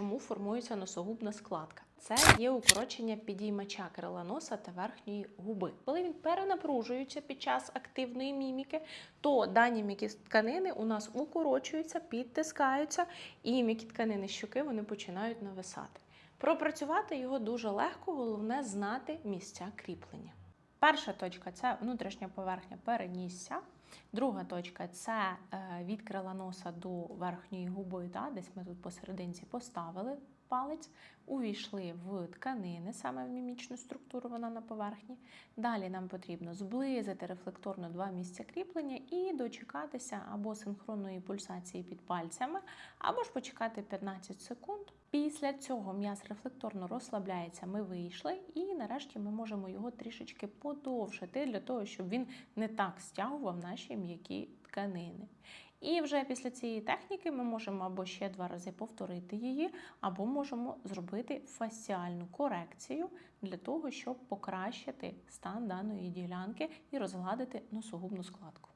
чому формується носогубна складка. Це є укорочення підіймача крила носа та верхньої губи. Коли він перенапружується під час активної міміки, то дані м'які тканини у нас укорочуються, підтискаються, і м'які тканини щоки вони починають нависати. Пропрацювати його дуже легко, головне знати місця кріплення. Перша точка це внутрішня поверхня перенісся. Друга точка це е, від крила носа до верхньої губи. Та, десь ми тут посерединці поставили палець, увійшли в тканини, саме в мімічну структуру, вона на поверхні. Далі нам потрібно зблизити рефлекторно два місця кріплення і дочекатися або синхронної пульсації під пальцями, або ж почекати 15 секунд. Після цього м'яз рефлекторно розслабляється, ми вийшли, і нарешті ми можемо його трішечки подовжити для того, щоб він не так стягував наші м'які тканини. І вже після цієї техніки ми можемо або ще два рази повторити її, або можемо зробити фасіальну корекцію для того, щоб покращити стан даної ділянки і розгладити носогубну складку.